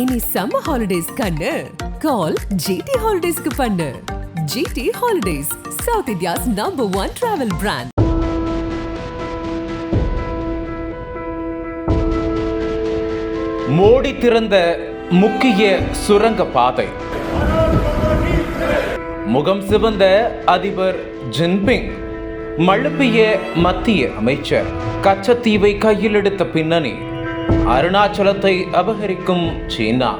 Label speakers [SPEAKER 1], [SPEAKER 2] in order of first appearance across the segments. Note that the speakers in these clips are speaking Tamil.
[SPEAKER 1] இனி சம்மர் ஹாலிடேஸ் கண்ணு. கால் ஜிடி ஹாலிடேஸ்க்கு பண்ணு. GT holidays South India's number one travel brand
[SPEAKER 2] Modi திறந்த முக்கிய சுரங்க பாதை. முகம் சிவந்த அதிபர் ஜின்பிங் மழுப்பிய மத்திய அமைச்சர் கச்சத்தீவை கையில் எடுத்த பின்னணி. அருணாச்சலத்தை அபகரிக்கும் சீனா.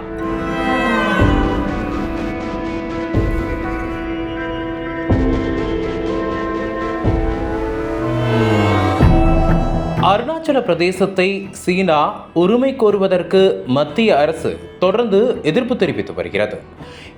[SPEAKER 2] அருணாச்சல பிரதேசத்தை சீனா உரிமை கோருவதற்கு மத்திய அரசு தொடர்ந்து எதிர்ப்பு தெரிவித்து வருகிறது.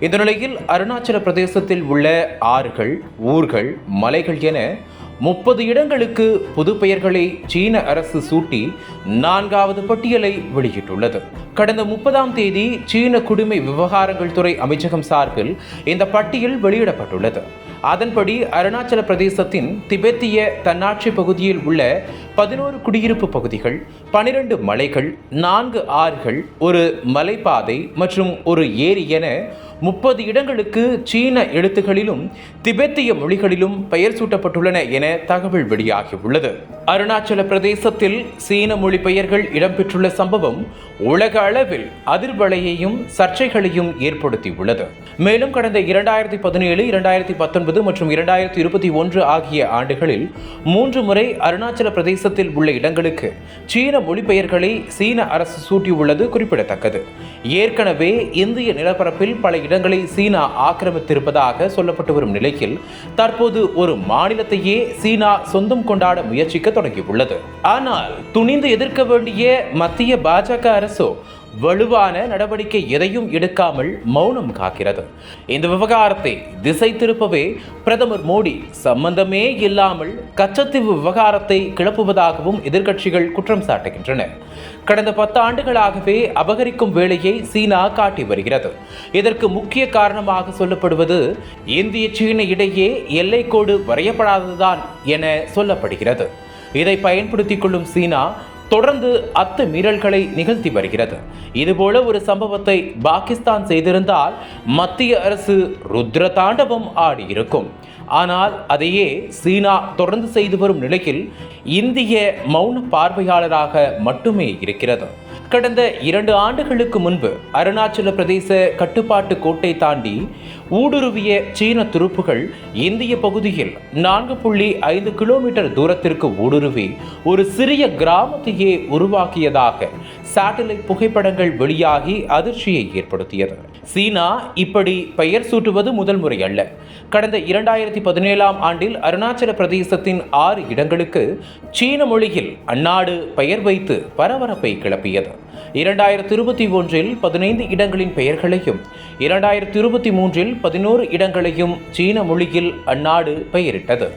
[SPEAKER 2] இந்த நிலையில் அருணாச்சல பிரதேசத்தில் உள்ள ஆறுகள் ஊர்கள் மலைகள் என முப்பது இடங்களுக்கு புது பெயர்களை சீன அரசு சூட்டி நான்காவது பட்டியலை வெளியிட்டுள்ளது. கடந்த முப்பதாம் தேதி சீன குடிமை விவகாரங்கள் துறை அமைச்சகம் சார்பில் இந்த பட்டியல் வெளியிடப்பட்டுள்ளது. அதன்படி அருணாச்சல பிரதேசத்தின் திபெத்திய தன்னாட்சி பகுதியில் உள்ள பதினோரு குடியிருப்பு பகுதிகள் பனிரெண்டு மலைகள் நான்கு ஆறுகள் ஒரு மலைப்பாதை மற்றும் ஒரு ஏரி என முப்பது இடங்களுக்கு சீன எழுத்துகளிலும் திபெத்திய மொழிகளிலும் பெயர் சூட்டப்பட்டுள்ளன என தகவல் வெளியாகியுள்ளது. அருணாச்சல பிரதேசத்தில் சீன மொழி பெயர்கள் இடம்பெற்றுள்ள சம்பவம் உலக அளவில் அதிர்வலையையும் சர்ச்சைகளையும் ஏற்படுத்தியுள்ளது. மேலும் கடந்த இரண்டாயிரத்தி பதினேழு இரண்டாயிரத்தி பத்தொன்பது மற்றும் இரண்டாயிரத்தி இருபத்தி ஒன்று ஆகிய ஆண்டுகளில் மூன்று முறை அருணாச்சல பிரதேசத்தில் உள்ள இடங்களுக்கு சீன மொழிபெயர்களை சீன அரசு சூட்டியுள்ளது குறிப்பிடத்தக்கது. ஏற்கனவே இந்திய நிலப்பரப்பில் பல இடங்களை சீனா ஆக்கிரமித்திருப்பதாக சொல்லப்பட்டு வரும் நிலையில் தற்போது ஒரு மாநிலத்தையே சீனா சொந்தம் கொண்டாட முயற்சிக்க தொடங்கியுள்ளது. ஆனால் துணிந்து எதிர்க்க வேண்டிய மத்திய பாஜக அரசோ வலுவான நடவடிக்கை எதையும் எடுக்காமல் மௌனம் காக்கிறது. இந்த விவகாரத்தை திசை திருப்பவே பிரதமர் மோடி சம்பந்தமே இல்லாமல் கச்சத்தீவு விவகாரத்தை கிளப்புவதாகவும் எதிர்க்கட்சிகள் குற்றம் சாட்டுகின்றன. கடந்த பத்து ஆண்டுகளாகவே அபகரிக்கும் வேலையை சீனா காட்டி வருகிறது. இதற்கு முக்கிய காரணமாக சொல்லப்படுவது இந்திய சீன இடையே எல்லைக்கோடு வரையப்படாததுதான் என சொல்லப்படுகிறது. இதை பயன்படுத்திக் கொள்ளும் சீனா தொடர்ந்து அத்து மீறல்களை நிகழ்த்தி வருகிறது. இதுபோல ஒரு சம்பவத்தை பாகிஸ்தான் செய்திருந்தால் மத்திய அரசு ருத்ர தாண்டவம் ஆடியிருக்கும். ஆனால் அதையே சீனா தொடர்ந்து செய்து வரும் நிலையில் இந்திய மௌன பார்வையாளராக மட்டுமே இருக்கிறது. கடந்த இரண்டு ஆண்டுகளுக்கு முன்பு அருணாச்சல பிரதேச கட்டுப்பாட்டு கோட்டை தாண்டி ஊடுருவிய சீன துருப்புகள் இந்திய பகுதியில் நான்கு புள்ளி ஐந்து கிலோமீட்டர் தூரத்திற்கு ஊடுருவி ஒரு சிறிய கிராமத்தையே உருவாக்கியதாக சேட்டலைட் புகைப்படங்கள் வெளியாகி அதிர்ச்சியை ஏற்படுத்தியது. சீனா இப்படி பெயர் சூட்டுவது முதல் முறை அல்ல. கடந்த இரண்டாயிரத்தி பதினேழாம் ஆண்டில் அருணாச்சல பிரதேசத்தின் ஆறு இடங்களுக்கு சீன மொழியில் அந்நாடு பெயர் வைத்து பரபரப்பை கிளப்பியது. இரண்டாயிரத்தி இருபத்தி ஒன்றில் பதினைந்து இடங்களின் பெயர்களையும் இரண்டாயிரத்தி இருபத்தி மூன்றில் பதினோரு இடங்களையும் சீன மொழியில் அந்நாடு பெயரிட்டது.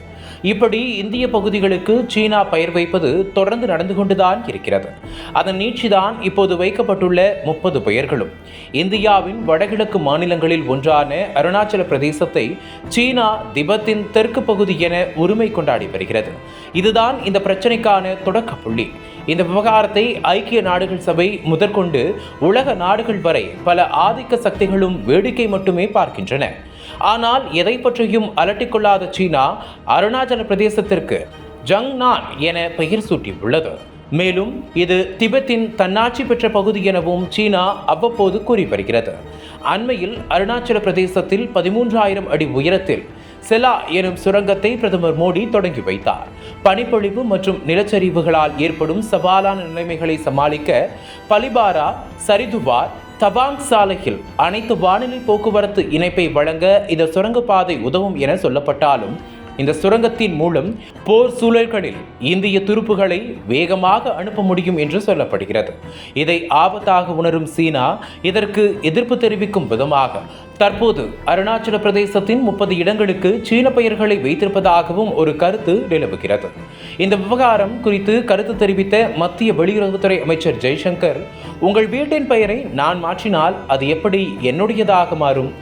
[SPEAKER 2] இப்படி இந்திய பகுதிகளுக்கு சீனா பெயர் வைப்பது தொடர்ந்து நடந்து கொண்டுதான் இருக்கிறது. அதன் நீட்சிதான் இப்போது வைக்கப்பட்டுள்ள முப்பது பெயர்களும். இந்தியாவின் வடகிழக்கு மாநிலங்களில் ஒன்றான அருணாச்சல பிரதேசத்தை சீனா திபெத்தின் தெற்கு பகுதி என உரிமை கொண்டாடி வருகிறது. இதுதான் இந்த பிரச்சனைக்கான தொடக்க புள்ளி. இந்த விவகாரத்தை ஐக்கிய நாடுகள் சபை முதற்கொண்டு உலக நாடுகள் வரை பல ஆதிக்க சக்திகளும் வேடிக்கை மட்டுமே பார்க்கின்றன. ஆனால் எதை பற்றியும் அலட்டிக்கொள்ளாத சீனா அருணாச்சல பிரதேசத்திற்கு ஜங்நான் என பெயர் சூட்டியுள்ளது. மேலும் இது திபெத்தின் தன்னாட்சி பெற்ற பகுதி எனவும் சீனா அவ்வப்போது கூறி வருகிறது. அண்மையில் அருணாச்சல பிரதேசத்தில் பதிமூன்றாயிரம் அடி உயரத்தில் செலா எனும் சுரங்கத்தை பிரதமர் மோடி தொடங்கி வைத்தார். பனிப்பொழிவு மற்றும் நிலச்சரிவுகளால் ஏற்படும் சவாலான நிலைமைகளை சமாளிக்க பலிபாரா சரிதுவார் தபாங் சாலையில் அனைத்து வானிலை போக்குவரத்து இணைப்பை வழங்க இந்த சுரங்கப்பாதை உதவும் என சொல்லப்பட்டாலும் இந்த சுரங்கத்தின் மூலம் போர் சூழல்களில் இந்திய துருப்புகளை வேகமாக அனுப்ப முடியும் என்று சொல்லப்படுகிறது. இதை ஆபத்தாக உணரும் சீனா இதற்கு எதிர்ப்பு தெரிவிக்கும் விதமாக தற்போது அருணாச்சல பிரதேசத்தின் முப்பது இடங்களுக்கு சீன பெயர்களை வைத்திருப்பதாகவும் ஒரு கருத்து நிலவுகிறது. இந்த விவகாரம் குறித்து கருத்து தெரிவித்த மத்திய வெளியுறவுத்துறை அமைச்சர் ஜெய்சங்கர் உங்கள் வீட்டின் பெயரை நான் மாற்றினால் அது எப்படி என்னுடையதாக மாறும்?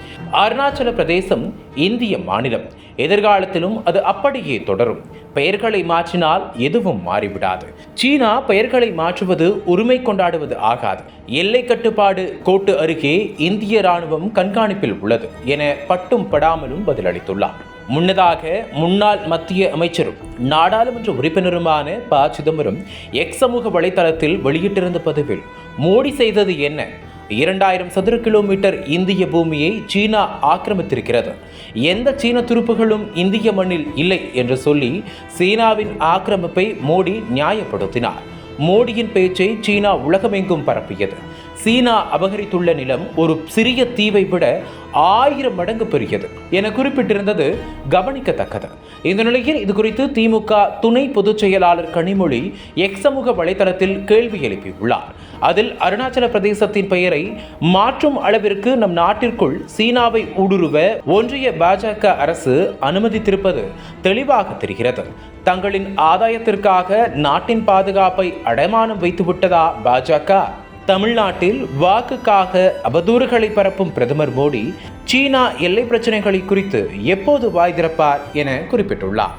[SPEAKER 2] அருணாச்சல பிரதேசம் இந்திய மாநிலம். எதிர்காலத்திலும் அது அப்படியே தொடரும். பெயர்களை மாற்றினால் எதுவும் மாறிவிடாது. சீனா பெயர்களை மாற்றுவது உரிமை கொண்டாடுவது ஆகாது. எல்லை கட்டுப்பாடு கோட்டு அருகே இந்திய ராணுவம் கண்காணிப்பில் உள்ளது என பட்டும் படாமலும் பதிலளித்துள்ளார். முன்னதாக முன்னாள் மத்திய அமைச்சரும் நாடாளுமன்ற உறுப்பினருமான ப. சிதம்பரம் எக்ஸ் சமூக வலைதளத்தில் வெளியிட்டிருந்த பதிவில் மோடி செய்தது என்ன? இரண்டாயிரம் சதுர கிலோமீட்டர் இந்திய பூமியை சீனா ஆக்கிரமித்திருக்கிறது. எந்த சீன துருப்புகளும் இந்திய மண்ணில் இல்லை என்று சொல்லி சீனாவின் ஆக்கிரமிப்பை மோடி நியாயப்படுத்தினார். மோடியின் பேச்சை சீனா உலகமெங்கும் பரப்பியது. சீனா அபகரித்துள்ள நிலம் ஒரு சிறிய தீவை விட ஆயிரம் மடங்கு பெரியது என குறிப்பிட்டிருந்தது கவனிக்கத்தக்கது. இந்த நிலையில் இது குறித்து திமுக துணை பொதுச் செயலாளர் கனிமொழி எக்ஸ் சமூக வலைதளத்தில் கேள்வி எழுப்பியுள்ளார். அதில் அருணாச்சல பிரதேசத்தின் பெயரை மாற்றும் அளவிற்கு நம் நாட்டிற்குள் சீனாவை ஊடுருவ ஒன்றிய பாஜக அரசு அனுமதித்திருப்பது தெளிவாக தெரிகிறது. தங்களின் ஆதாயத்திற்காக நாட்டின் பாதுகாப்பை அடைமானம் வைத்துவிட்டதா பாஜக? தமிழ்நாட்டில் வாக்குக்காக அவதூறுகளை பரப்பும் பிரதமர் மோடி சீனா எல்லை பிரச்சனைகளை குறித்து எப்போது வாய் திறப்பார் என குறிப்பிட்டுள்ளார்.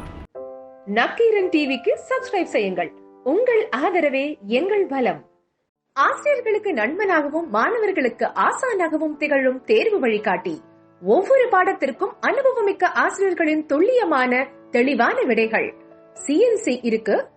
[SPEAKER 3] நக்கீரன் டிவிக்கு சப்ஸ்கிரைப் செய்யுங்கள். உங்கள் ஆதரவே எங்கள் பலம். ஆசிரியர்களுக்கு நண்பனாகவும் மாணவர்களுக்கு ஆசானாகவும் திகழும் தேர்வு வழிகாட்டி. ஒவ்வொரு பாடத்திற்கும் அனுபவமிக்க ஆசிரியர்களின் துல்லியமான தெளிவான விடைகள். சிஎன்சி இருக்கு